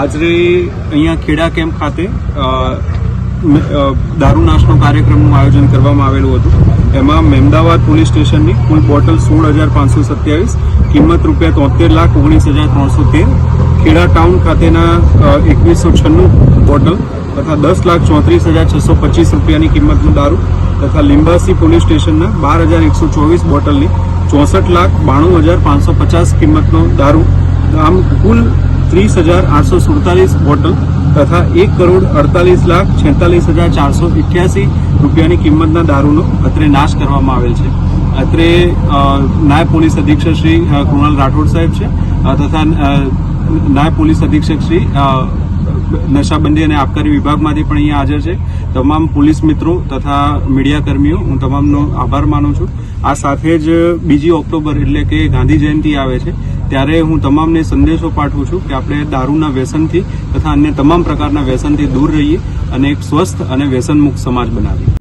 આજે અહીંયા ખેડા કેમ્પ ખાતે દારૂ નાશનો કાર્યક્રમનું આયોજન કરવામાં આવેલું હતું. એમાં મહેમદાવાદ પોલીસ સ્ટેશનની કુલ બોટલ સોળ હજાર પાંચસો સત્યાવીસ, કિંમત રૂપિયા તોતેર લાખ ઓગણીસ હજાર ત્રણસો તેર, ખેડા ટાઉન ખાતેના એકવીસો છન્નું બોટલ તથા દસ લાખ ચોત્રીસ હજાર છસો પચીસ રૂપિયાની કિંમતનું દારૂ તથા લિંબાસી પોલીસ સ્ટેશનના બાર હજાર એકસો ચોવીસ બોટલની ચોસઠ લાખ બાણું હજાર પાંચસો પચાસ કિંમતનો દારૂ. આમ કુલ ત્રીસ હજાર આઠસો સુડતાલીસ બોટલ તથા એક કરોડ અડતાલીસ લાખ છેતાલીસ હજાર ચારસો અઠ્યાસી રૂપિયાની કિંમતના દારૂનો અત્રે નાશ કરવામાં આવેલ છે. અત્રે નાયબ પોલીસ અધિક્ષક શ્રી કૃણાલ રાઠોડ સાહેબ છે તથા નાયબ પોલીસ અધિક્ષક શ્રી નશાબંધી અને આબકારી વિભાગમાંથી પણ અહીંયા હાજર છે. તમામ પોલીસ મિત્રો તથા મીડિયા કર્મીઓ, હું તમામનો આભાર માનું છું. આ સાથે જ બીજી ઓક્ટોબર એટલે કે ગાંધી જયંતિ આવે છે. ત્યારે હું તમામને સંદેશો પાઠવું છું કે આપણે દારૂના વ્યસનથી તથા અન્ય તમામ પ્રકારના વ્યસનથી દૂર રહીએ અને એક સ્વસ્થ અને વ્યસનમુક્ત સમાજ બનાવીએ.